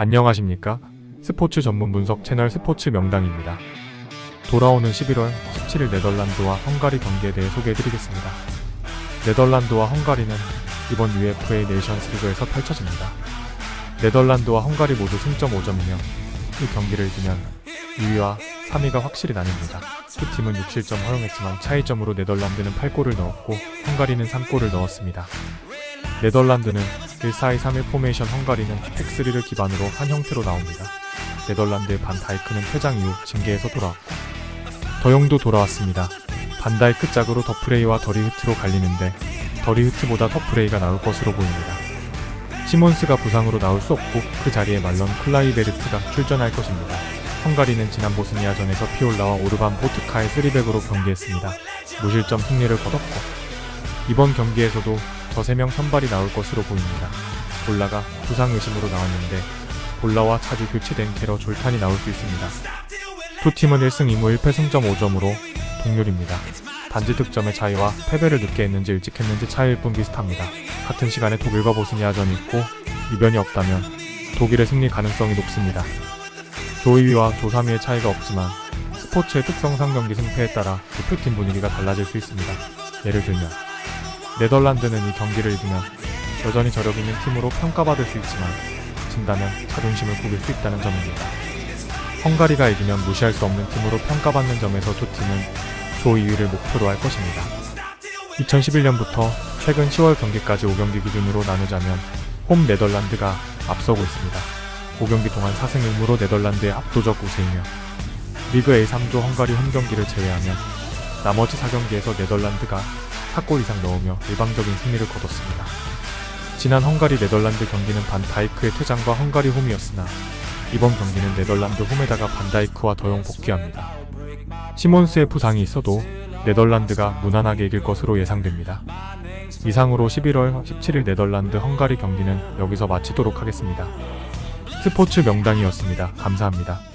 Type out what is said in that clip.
안녕하십니까? 스포츠 전문 분석 채널 스포츠 명당입니다. 돌아오는 11월 17일 네덜란드와 헝가리 경기에 대해 소개해드리겠습니다. 네덜란드와 헝가리는 이번 UEFA 네이션스 리그에서 펼쳐집니다. 네덜란드와 헝가리 모두 승점 5점이며 이 경기를 이기면 2위와 3위가 확실히 나뉩니다. 두 팀은 6실점 허용했지만 차이점으로 네덜란드는 8골을 넣었고 헝가리는 3골을 넣었습니다. 네덜란드는 1-4-2-3-1 포메이션 헝가리는 팩3를 기반으로 한 형태로 나옵니다. 네덜란드의 반다이크는 퇴장 이후 징계에서 돌아왔고 더용도 돌아왔습니다. 반다이크 짝으로 더프레이와 더리흐트로 갈리는데 더리흐트보다 더프레이가 나올 것으로 보입니다. 시몬스가 부상으로 나올 수 없고 그 자리에 말런 클라이베르트가 출전할 것입니다. 헝가리는 지난 보스니아전에서 피올라와 오르반 보트카의 3백으로 경기했습니다. 무실점 승리를 거뒀고 이번 경기에서도 저 3명 선발이 나올 것으로 보입니다. 볼라가 부상 의심으로 나왔는데 볼라와 자주 교체된 캐러 졸탄이 나올 수 있습니다. 두 팀은 1승 2무 1패 승점 5점으로 동률입니다. 단지 득점의 차이와 패배를 늦게 했는지 일찍 했는지 차이일 뿐 비슷합니다. 같은 시간에 독일과 보스니아전이 있고 이변이 없다면 독일의 승리 가능성이 높습니다. 조 2위와 조 3위의 차이가 없지만 스포츠의 특성상 경기 승패에 따라 대표팀 분위기가 달라질 수 있습니다. 예를 들면 네덜란드는 이 경기를 이기면 여전히 저력 있는 팀으로 평가받을 수 있지만 진다면 자존심을 구길 수 있다는 점입니다. 헝가리가 이기면 무시할 수 없는 팀으로 평가받는 점에서 두 팀은 조 2위를 목표로 할 것입니다. 2011년부터 최근 10월 경기까지 5경기 기준으로 나누자면 홈 네덜란드가 앞서고 있습니다. 5경기 동안 4승 1무로 네덜란드의 압도적 우세이며 리그 A 3조 헝가리 홈 경기를 제외하면 나머지 4경기에서 네덜란드가 4골 이상 넣으며 일방적인 승리를 거뒀습니다. 지난 헝가리 네덜란드 경기는 반다이크의 퇴장과 헝가리 홈이었으나 이번 경기는 네덜란드 홈에다가 반다이크와 더용 복귀합니다. 시몬스의 부상이 있어도 네덜란드가 무난하게 이길 것으로 예상됩니다. 이상으로 11월 17일 네덜란드 헝가리 경기는 여기서 마치도록 하겠습니다. 스포츠 명당이었습니다. 감사합니다.